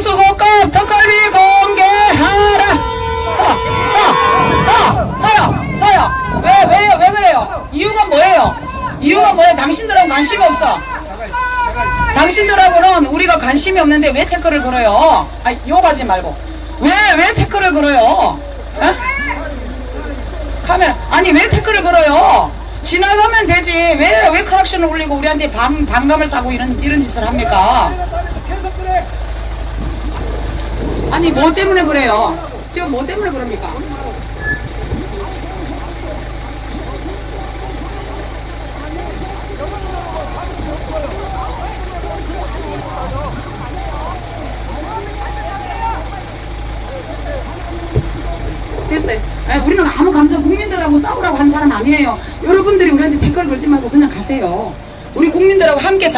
쓰고 깜짝거리 공개하라. 써요 써! 써요 써요. 왜 왜요 왜 그래요? 이유가 뭐예요? 이유가 뭐예요? 당신들은 관심이 없어. 당신들하고는 우리가 관심이 없는데 왜 태클을 걸어요? 아 욕하지 말고. 왜왜 태클을 걸어요? 에? 카메라. 아니 왜 태클을 걸어요? 지나가면 되지. 왜 왜 커락션을 올리고 우리한테 반, 반감을 사고 이런 이런 짓을 합니까? 아니, 뭐 때문에 그래요? 지금 뭐 때문에 그럽니까? 됐어요. 아, 우리는 아무 감정 국민들하고 싸우라고 한 사람 아니에요. 여러분들이 우리한테 댓글 걸지 말고 그냥 가세요. 우리 국민들하고 함께